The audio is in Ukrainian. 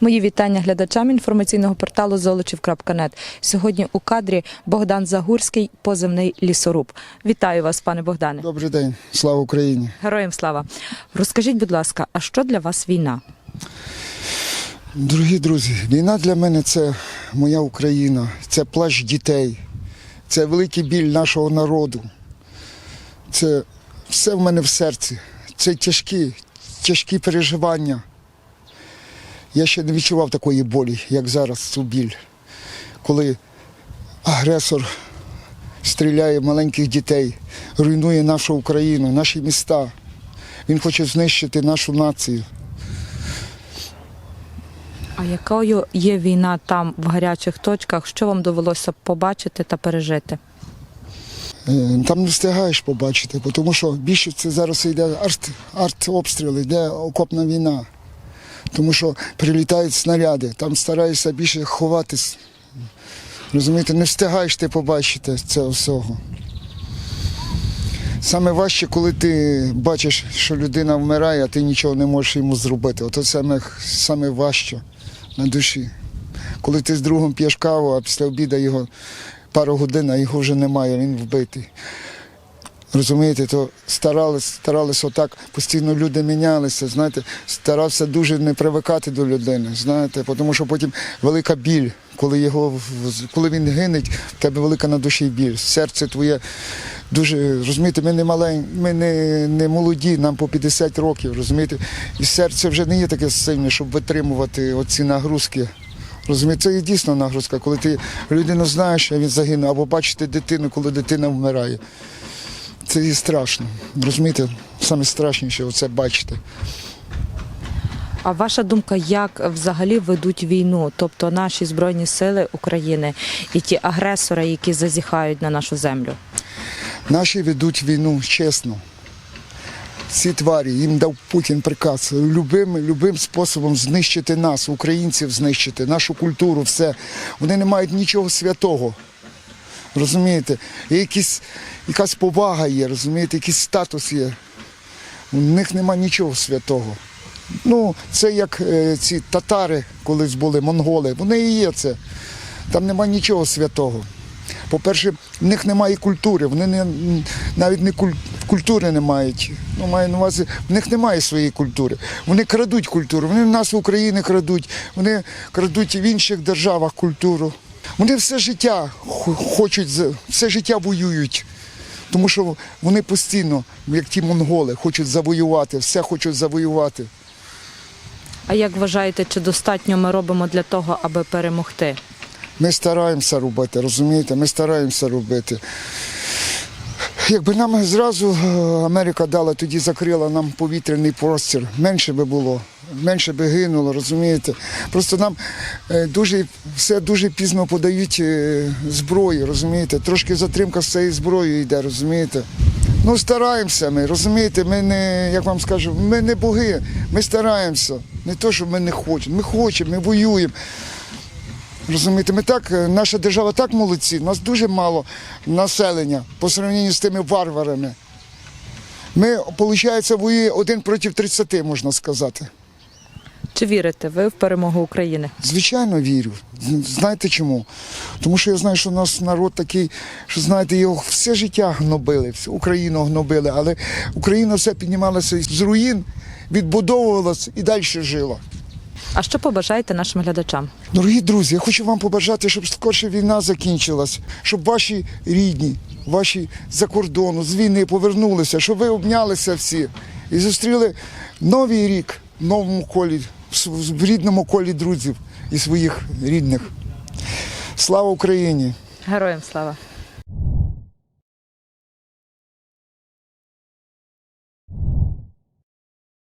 Мої вітання глядачам інформаційного порталу Золочів.нет. Сьогодні у кадрі Богдан Загурський, позивний лісоруб. Вітаю вас, пане Богдане. Добрий день, слава Україні. Героям слава. Розкажіть, будь ласка, а що для вас війна? Дорогі друзі, війна для мене це моя Україна, це плач дітей, це великий біль нашого народу. Це все в мене в серці. Це тяжкі, тяжкі переживання. Я ще не відчував такої болі, як зараз цю біль, коли агресор стріляє маленьких дітей, руйнує нашу Україну, наші міста. Він хоче знищити нашу націю. А якою є війна там в гарячих точках? Що вам довелося побачити та пережити? Е, Там не встигаєш побачити, тому що більше це зараз йде арт, артобстріл, йде окопна війна. Тому що прилітають снаряди, там стараєшся більше ховатись. Розумієте, не встигаєш ти побачити цього всього. Саме важче, коли ти бачиш, що людина вмирає, а ти нічого не можеш йому зробити. Ото саме, саме важче на душі. Коли ти з другом п'єш каву, а після обіду його пару годин, а його вже немає, він вбитий. Розумієте, то старалися, старалися отак, постійно люди мінялися, знаєте, старався дуже не привикати до людини, знаєте, тому що потім велика біль, коли його коли він гинеть, в тебе велика на душі біль. Серце твоє дуже, розумієте, ми не малень, ми не, не молоді, нам по 50 років, розумієте, і серце вже не є таке сильне, щоб витримувати оці нагрузки. Розумієте, це є дійсно нагрузка, коли ти людину знаєш, а він загинув, або бачити дитину, коли дитина вмирає. Це є страшно. Розумієте, саме страшніше оце бачити. А ваша думка, як взагалі ведуть війну? Тобто наші збройні сили України і ті агресори, які зазіхають на нашу землю? Наші ведуть війну чесно. Ці тварі, їм дав Путін приказ любим, любим способом знищити нас, українців знищити, нашу культуру, все. Вони не мають нічого святого. Розумієте? Є якісь, якась повага є, розумієте, якийсь статус є. У них нема нічого святого. Ну, це як е, ці татари колись були, монголи. Вони і є це. Там нема нічого святого. По-перше, в них немає культури, вони не, навіть не куль, культури не мають. Ну, маю на увазі, в них немає своєї культури. Вони крадуть культуру, вони в нас в Україні крадуть, вони крадуть в інших державах культуру. Вони все життя хочуть, все життя воюють. Тому що вони постійно, як ті монголи, хочуть завоювати, все хочуть завоювати. А як вважаєте, чи достатньо ми робимо для того, аби перемогти? Ми стараємося робити, розумієте? Ми стараємося робити. Якби нам зразу е, Америка дала, тоді закрила нам повітряний простір, менше би було, менше би гинуло, розумієте? Просто нам е, дуже, все дуже пізно подають е, зброю, розумієте? Трошки затримка з цією зброєю йде, розумієте? Ну, стараємося ми, розумієте, ми не, як вам скажу, ми не боги, ми стараємося. Не то, що ми не хочемо. Ми хочемо, ми воюємо. Розумієте, ми так, е, наша держава так молодці, нас дуже мало населення по сравненню з тими варварами. Ми, виходить, воює один проти 30, можна сказати. Чи вірите ви в перемогу України? Звичайно, вірю. Знаєте чому? Тому що я знаю, що у нас народ такий, що знаєте, його все життя гнобили, всю Україну гнобили, але Україна все піднімалася з руїн, відбудовувалася і далі жила. А що побажаєте нашим глядачам? Дорогі друзі, я хочу вам побажати, щоб скорше війна закінчилась, щоб ваші рідні, ваші за кордону, з війни повернулися, щоб ви обнялися всі і зустріли новий рік в новому колі, в рідному колі друзів і своїх рідних. Слава Україні! Героям слава!